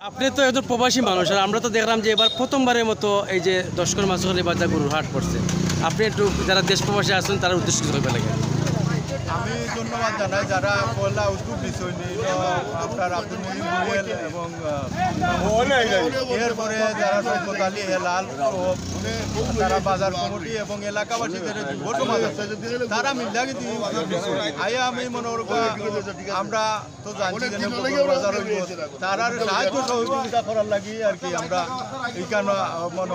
আপনি তো একজন প্রবাসী মানুষ আর আমরা তো দেখলাম যে এবার প্রথমবারের মতো এই যে দশকর মাসখালি বাজার গরুর হাট পড়ছে। আপনি একটু যারা দেশ প্রবাসী আছেন, তারা উদ্দেশ্য করবে লাগে আমি ধন্যবাদ জানাই যারা পয়লা উদ্যোগ দিচ্ছেন আপনার আব্দুল মহিম রুয়েল এবং এরপরে যারা সৈকত আলী হেলাল তারা বাজার কমিটি এবং এলাকাবাসীদের সমাজ আছে, তারা মিল্লা কিন্তু দিছে। আমি মনে আমরা তো হইব তারার সাহায্য সহযোগিতা করার লাগি আর কি আমরা এইখানে মনে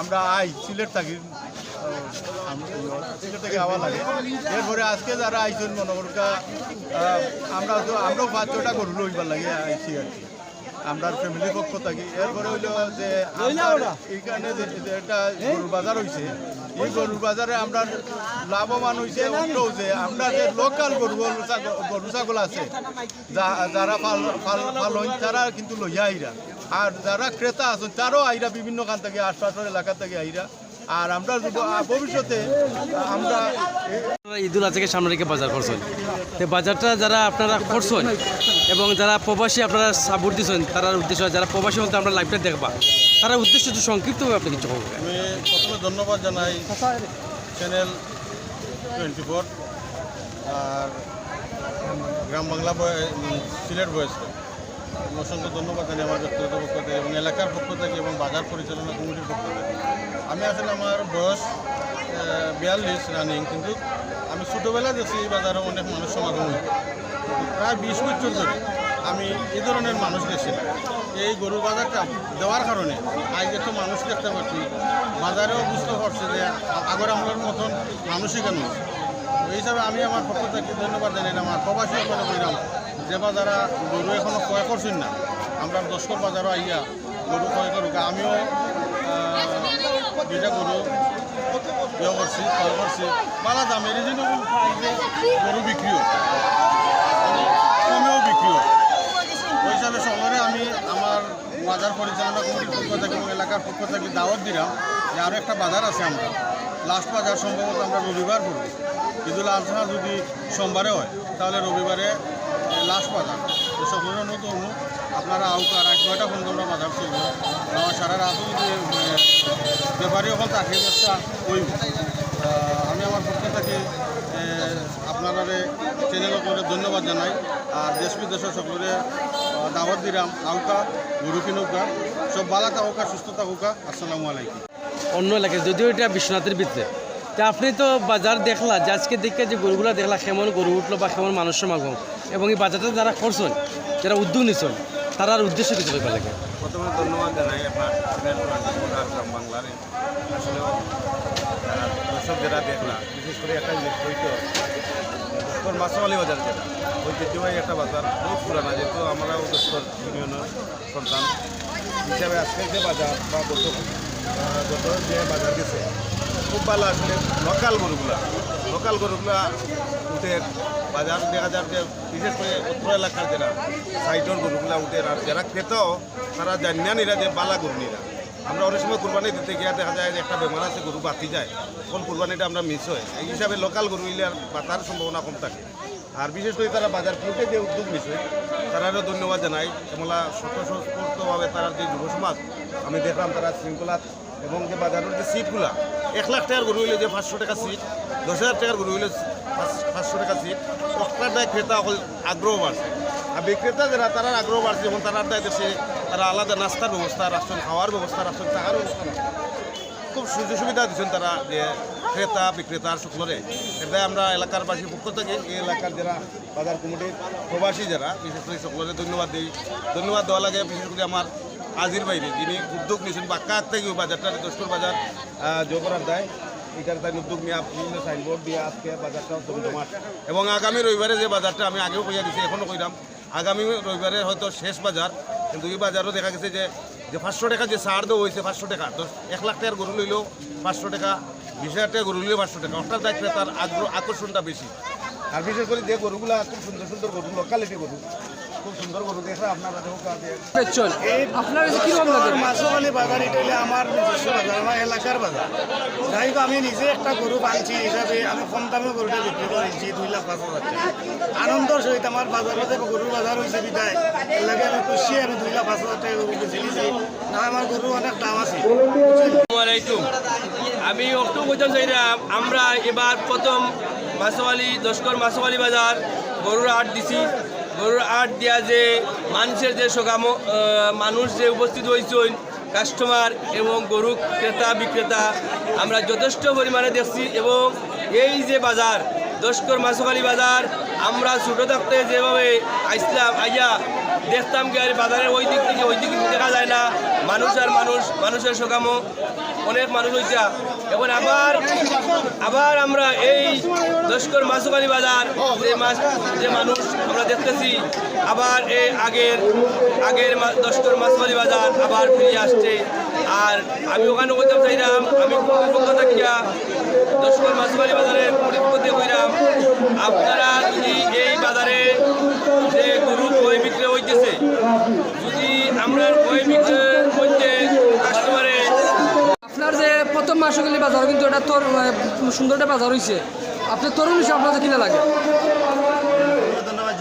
আমরা আই, সিলেট থাকি থেকে আওয়া লাগে এরপরে আজকে যারা আইসেন মনে করকা আমরা তো আমরাও পাঁচ ছটা গরু লইবার লাগে আইসি আর কি। আমরা ফ্যামিলির পক্ষ থাকি। এরপরে হইল যে এইখানে যে একটা গরুর বাজার হইছে এই গরুর বাজারে আমরা লাভবান হইছে উল্টো যে আমরা যে লোকাল গরু গরু ছাগল- আছে যারা পাল পাল পালন তারা কিন্তু লইয়া আইরা। আর যারা ক্রেতা আছেন তারাও আইরা বিভিন্ন খান থেকে আশপাশের এলাকা থেকে আইরা। আর আমরা যদি- ভবিষ্যতে আমরা ঈদুল আজকে সামনে রেখে বাজার করছেন। তো বাজারটা যারা আপনারা করছেন এবং যারা প্রবাসী আপনারা সাপোর্ট দিচ্ছেন তার উদ্দেশ্য যারা প্রবাসী মধ্যে আমরা লাইভটা দেখবা তারা উদ্দেশ্য একটু সংক্ষিপ্তভাবে আপনি কিছু বলবেন। আমি প্রথমে ধন্যবাদ জানাই চ্যানেল টোয়েন্টি ফোর আর গ্রাম বাংলা সিলেট বয়স্ক অসংখ্য ধন্যবাদ জানাই আমার ব্যক্তিগত পক্ষ থেকে এবং এলাকার পক্ষ থেকে এবং বাজার পরিচালনা কমিটির পক্ষ থেকে। আমি আসলে আমার বয়স বিয়াল্লিশ রানিং কিন্তু আমি ছোটোবেলা দেখছি এই বাজারে অনেক মানুষ সমাগম হইত প্রায় বিশ বছর ধরে আমি এই ধরনের মানুষ দেখছি এই গরুর বাজারটা দেওয়ার কারণে আজ একটু মানুষ দেখতে পাচ্ছি বাজারেও বুঝতে পারছে যে আগর আমলের মতন মানুষই কেন ওই হিসাবে আমি আমার পক্ষ থেকে ধন্যবাদ জানাই। আমার প্রবাসী করে বললাম যে বাজারা গরু এখনও ক্রয় করছেন না, আমরা দশকর বাজারও আইয়া গরু ক্রয় করুক। আমিও দুইটা গরু ইয়ে করছি, ক্রয় করছি। বালা দামের রিজনেবল গরু বিক্রি হয় কমেও বিক্রি হয় ওই হিসাবে শহরে আমি আমার বাজার পরিচালনা কমিটির পক্ষ থেকে এবং এলাকার পক্ষ থেকে দাওয়াত দিলাম যে আরও একটা বাজার আছে আমরা। লাস্ট বাজার সম্ভবত আমরা রবিবার করব ঈদুল আজহা যদি সোমবারে হয়, তাহলে রবিবারে লাস্ট বাজার তো সকলের নতুন আপনারা আউকার এক নয়টা পর্যন্ত আমরা বাজার চলব আমার সারা রাতও যদি ব্যাপারী হল, তাকে ব্যবসা আমি আমার পক্ষ থেকে আপনারা চ্যানেল করে ধন্যবাদ জানাই। আর দেশ বিদেশের সকলে দাওয়াত দিলাম, আউকা গুরু কিনুকা সব বালা থাকুকা সুস্থ থাকুকা। আসসালামু আলাইকুম। অন্য এলাকায়, যদিও এটা বিশ্বনাথের ভিতরে তা আপনি তো বাজার দেখলা, যে আজকে দেখে যে গরুগুলো দেখলা, কেমন গরু উঠল বা কেমন মানুষ সমাগম এবং এই বাজারটা যারা করছেন, যারা উদ্যোগ নিচ্ছেন তারার উদ্দেশ্য কিছু করবে লাগে প্রথমে ধন্যবাদ বাংলার। আসলে যারা দেখলা, বিশেষ করে একটা দশকর মাসওয়ালি বাজার ঐতিহ্যবাহী একটা বাজার বহুত পুরানা, যেহেতু আমরা দশকর ইউনিয়নের সন্তান। হিসাবে আজকে যে বাজার বা গত গত যে বাজার গেছে খুব আসলে লোকাল গরুগুলা লোকাল গরুগুলা উঠে বাজার দেখা যায় যে বিশেষ করে উত্তর এলাকার যারা সাইডর গরুগুলা উঠে আর যারা ক্রেতাও তারা জানিয়া নিরা যে বালা গরু নিরা। আমরা অনেক সময় কুরবানি দিতে গিয়ে দেখা যায় যে একটা বেমার আছে, গরু বাতি যায়। কোন কুরবানিটা আমরা মিস হয়। এই হিসাবে লোকাল গরু নিলে আর বাতার সম্ভাবনা কম থাকে। আর বিশেষ করে তারা বাজার খুলতে যে উদ্যোগ নিছে, তারারও ধন্যবাদ জানাই। এমলা স্বতঃস্ফূর্তভাবে তারা যে যুব সমাজ, আমি দেখলাম তারা শৃঙ্খলা এবং যে বাজারের যে সিটগুলা, এক লাখ টাকার গরু হইলে যে পাঁচশো টাকা সিট, দশ হাজার টাকার গরু হইলে পাঁচ- পাঁচশো টাকা সিট অক্টারটায় ক্রেতা হল আগ্রহ বাড়ছে। আর বিক্রেতা যারা তারা আগ্রহ বাড়ছে, যেমন তারা দায় দেশে তারা আলাদা নাস্তার ব্যবস্থা রাষ্ট্র খাওয়ার ব্যবস্থা রাষ্ট্র থাকার ব্যবস্থা খুব সুযোগ সুবিধা দিচ্ছেন তারা যে ক্রেতা, বিক্রেতার শুক্লরে এটাই আমরা এলাকার বাসীর পক্ষ থেকে, এই এলাকার যারা বাজার কমিটির প্রবাসী যারা, বিশেষ করে সকলের ধন্যবাদ দিই। ধন্যবাদ দেওয়া লাগে বিশেষ করে আমার আজির বাইরে যিনি উদ্যোগ নিয়েছেন, বাক্কা থেকে বাজারটা দশকর বাজার যোগ করার দেয়। এটার তাই উদ্যোগ নিয়ে বিভিন্ন সাইনবোর্ড দিয়ে আজকে বাজারটা জমজমাট এবং আগামী রবিবারে যে বাজারটা আমি আগেও কইয়া দিচ্ছি এখনও কইলাম, আগামী রবিবারে হয়তো শেষ বাজার, কিন্তু এই বাজারও দেখা গেছে যে যে পাঁচশো টাকা যে ছাড় দেওয়া হয়েছে পাঁচশো টাকা দশ এক লাখ টাকার গরু লইলেও পাঁচশো টাকা, বিশ হাজার টাকা গরু লইলেও পাঁচশো টাকা। অর্থাৎ দায়িত্ব তার আগ্রহ, আকর্ষণটা বেশি। আর বিশেষ করে যে গরুগুলা খুব সুন্দর সুন্দর গরু লোকালিটি গরু খুব সুন্দর গরু দেখলে আপনারা দেখো পেছন আপনার কাছে কীরকম লাগে মাছওয়ালি বাজার এটা আমার নিজস্ব বাজার আমার এলাকার বাজার। যাই আমি নিজে একটা গরু বানছি হিসাবে আমি কম দামে গরুটা বিক্রি করেছি দুই লাখ পাঁচ হাজার আনন্দর সহিত আমার বাজারে গরুর বাজার হয়েছে বিদায়। এর লাগে আমি খুশি আমি দুই লাখ পাঁচ হাজার টাকা গরু বেছে নিয়েছি। না আমার গরু অনেক দাম আছে। আমি অক্টো বলতাম চাইলাম আমরা এবার প্রথম মাসোয়ালি দশকর মাসোয়ালি বাজার গরুর আট দিছি। গরুর আট দিয়া যে মানুষের যে সকাম মানুষ যে উপস্থিত হয়েছেন কাস্টমার এবং গরু ক্রেতা, বিক্রেতা, আমরা যথেষ্ট পরিমাণে দেখছি এবং এই যে বাজার দশকর মাসোয়ালি বাজার, আমরা ছোটো থাকতে যেভাবে আইসলাম, আইয়া দেখতাম কি আর বাজারের ওই দিক থেকে ওই দিক দেখা যায় না। মানুষ আর মানুষ, মানুষের সকামও অনেক মানুষ হইতা। এখন আবার আবার আমরা এই দশকর মাসুকালি বাজার, যে মাছ যে মানুষ আমরা দেখতেছি, আবার এই আগের আগের দশকর মাসুকালি বাজার আবার ফিরে আসছে। আর আমি ওখানে বলতাম চাইলাম আমি পক্ষ থাকিয়া দশকর মাসুকালি বাজারের পরিপক্ষতে কইরাম আপনারা বাজার, কিন্তু এটা তোর সুন্দর একটা বাজার হয়েছে আপনার তরুণ হিসেবে আপনাদের কিনা লাগে? ধন্যবাদ